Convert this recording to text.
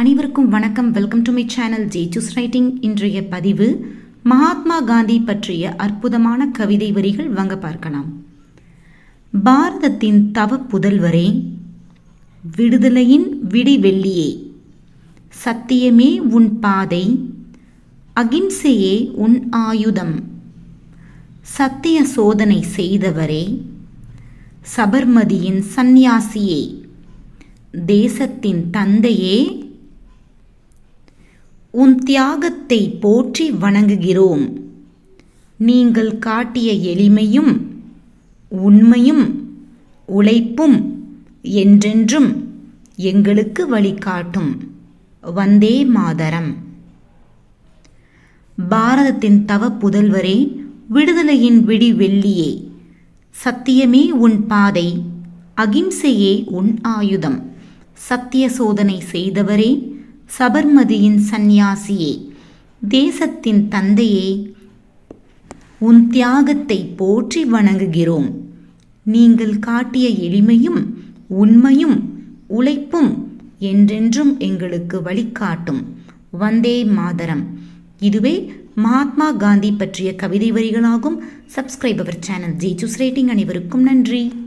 அனைவருக்கும் வணக்கம். Welcome to my channel Jesus writing இன்றைய பதிவு மகாத்மா காந்தி பற்றிய அற்புதமான கவிதை வரிகள் வாங்க பார்க்கலாம். பாரதத்தின் தவ புதல்வரே விடுதலையின் விடிவெள்ளியே சத்தியமே உன் பாதை அகிம்சையே உன் ஆயுதம். சத்திய சோதனை செய்தவரே சபர்மதியின் சந்நியாசியே தேசத்தின் தந்தையே உன் தியாகத்தை போற்றி வணங்குகிறோம். நீங்கள் காட்டிய எளிமையும் உண்மையும் உழைப்பும் என்றென்றும் எங்களுக்கு வழிகாட்டும். வந்தே மாதரம். பாரதத்தின் தவ புதல்வரே விடுதலையின் விடி வெள்ளியே. சத்தியமே உன் பாதை அகிம்சையே உன் ஆயுதம். சத்திய சோதனை செய்தவரே சபர்மதியின் சந்நியாசியே தேசத்தின் தந்தையே உன் தியாகத்தை போற்றி வணங்குகிறோம். நீங்கள் காட்டிய எளிமையும் உண்மையும் உழைப்பும் என்றென்றும் எங்களுக்கு வழிகாட்டும். வந்தே மாதரம். இதுவே மகாத்மா காந்தி பற்றிய கவிதை வரிகளாகும். சப்ஸ்கிரைப் சேனல் ஜி ரேட்டிங் அனைவருக்கும் நன்றி.